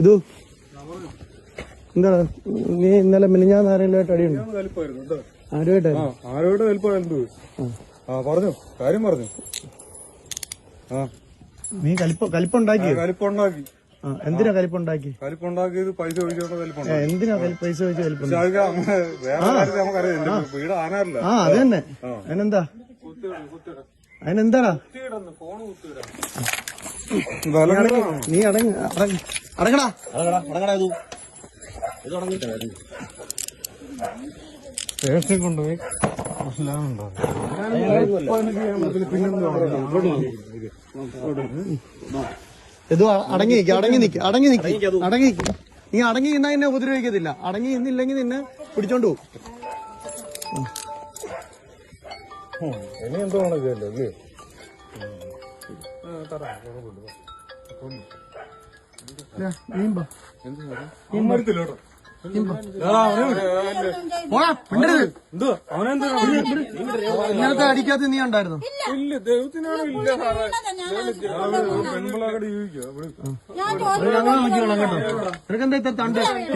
ഇതു. എന്താണ്? നീ ഇന്നലെ മിനിഞ്ഞാന്ന് ആരെങ്കിലും അടിയുണ്ട് വലിപ്പമായിരുന്നു കേട്ടോ. ആരുമായിട്ടായിരുന്നു ആ ആരോട് വലിപ്പമായിരുന്നു ആ. പറഞ്ഞു. കാര്യം പറഞ്ഞു. ആ. നീ കലിപ്പ കലിപ്പുണ്ടാക്കി കലിപ്പുണ്ടാക്കി. എന്തിനാ കലിപ്പുണ്ടാക്കി? കലിപ്പുണ്ടാക്കിയത് പൈസ ഒഴിച്ചോണ്ട് ഏ, എന്തിനാ കലി- പൈസ എന്റെ വീട് ആനാറില്ല ആ അത് തന്നെ. അതിനെന്താ? അതിനെന്താടാ? നീ അടങ്ങ അടങ്ങടാ. അടങ്ങടാ സ്റ്റേഷനിൽ കൊണ്ടുപോയി. ഇത് അടങ്ങി നിക്ക് അടങ്ങി നിക്ക് അടങ്ങി നിക്ക് അടങ്ങി നിക്ക്. നീ അടങ്ങി നിന്നാ എന്നെ ഉപദ്രവിക്കത്തില്ല. അടങ്ങി നിന്നില്ലെങ്കിൽ നിന്നെ പിടിച്ചോണ്ട് പോകും ഇനി ഇന്നലത്തെ അടിക്കാത്ത നീ ഉണ്ടായിരുന്നു. ഇല്ല ദൈവത്തിനാണ് ഇല്ല സാറേ പെൺപിള്ളാരുടെ ജീവിക്കുക ഞങ്ങൾ നോക്കിക്കോളാം കേട്ടോ നിനക്കെന്താ ഇത്ര തണ്ട്?